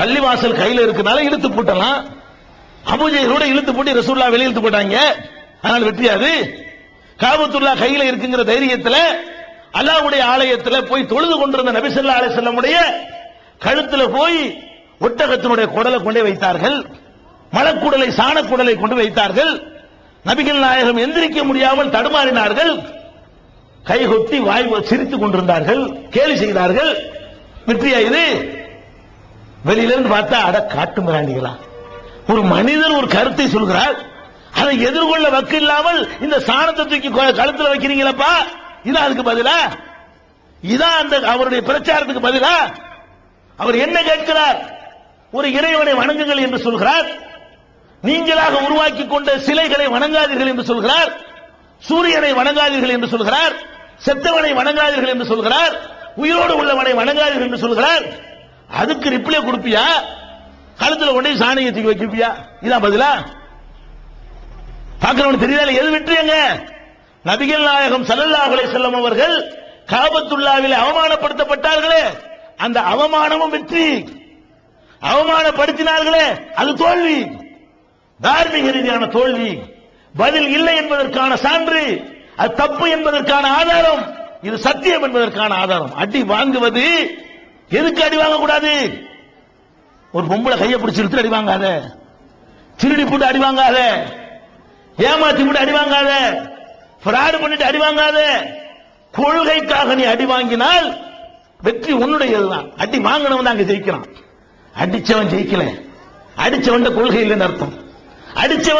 பள்ளிவாசல் கையில இருக்கனால இழுத்து போட்டலாம். அபுஜெயலோட இழுத்து போட்டு ரசூல்லா வெளியிழுத்து போட்டாங்க. ஆனால் வெற்றியாது காபத்துல்லா கையில இருக்குங்கிற தைரியத்துல அல்லாவுடைய ஆலயத்துல போய் தொழுது கொண்டிருந்த நபிசல்லா ஸல்லல்லாஹு செல்லமுடைய கழுத்துல போய் ஒட்டகத்தினுடைய குடலை கொண்டே வைத்தார்கள். மலக்குடலை சாணக்குடலை கொண்டு வைத்தார்கள். நபிகள் நாயகம் எந்திரிக்க முடியாமல் தடுமாறினார்கள். கைகொத்தி வாய் சிரித்துக் கொண்டிருந்தார்கள். கேலி செய்தார்கள். வெற்றியா இது? வெளியில இருந்து பார்த்தா அட காட்டு மிராண்டிகளா ஒரு மனிதர் ஒரு கருத்தை சொல்கிறார் அதை எதிர்கொள்ள வக்கு இல்லாமல் இந்த சாணத்தை தூக்கி கழுத்துல வைக்கிறீங்களப்பா? இதான் அதுக்கு பதிலா? இதான் அந்த அவருடைய பிரச்சாரத்துக்கு பதிலா? அவர் என்ன கேட்கிறார்? ஒரு இறைவனை வணங்குங்கள் என்று சொல்கிறார். நீங்களாக உருவாக்கி கொண்ட சிலைகளை வணங்காதீர்கள் என்று சொல்கிறார். சூரியனை வணங்காதீர்கள் என்று சொல்கிறார். செத்தவனை வணங்காதீர்கள் என்று சொல்கிறார். உயிரோடு உள்ளவனை வணங்காதீர்கள் என்று சொல்கிறார். அதுக்கு ரிப்ளை கொடுப்பியா? கழுத்துல கொண்டு சாணியை தூக்கி வைக்கிப்பியா? இதான் பதிலா? பார்க்கிறவனுக்கு தெரியாத எது வெற்றியங்க? நபிகள் நாயகம் ஸல்லல்லாஹு செல்லம் அவர்கள் காபத்துள்ளாவில் அவமானப்படுத்தப்பட்டார்களே. அந்த அவமானமும் வெற்றி. அவமானப்படுத்தினார்களே. அது தோல்வி. தார்மீக ரீதியான தோல்வி. பதில் இல்லை என்பதற்கான சான்று. அது தப்பு என்பதற்கான ஆதாரம். இது சத்தியம் என்பதற்கான ஆதாரம். அடி வாங்குவது எதுக்கு அடி வாங்கக்கூடாது ஒரு பொம்பளை கையை பிடிச்சி இழுத்து அடி வாங்காத. திருடி போட்டு அடி வாங்காத. ஏமாத்தி போட்டு அடி வாங்காத. பிராடு பண்ணிட்டு அடி வாங்காத. கொள்கைக்காக நீ அடி வாங்கினால் வெற்றி உன்னுடையதுதான். அடி வாங்கினவன் தான் அங்க ஜெயிக்கிறான். அடிச்சவன் ஜெயிக்கல. அடிச்சவன் கொள்கை இல்லைன்னு அர்த்தம். அடிச்சவன்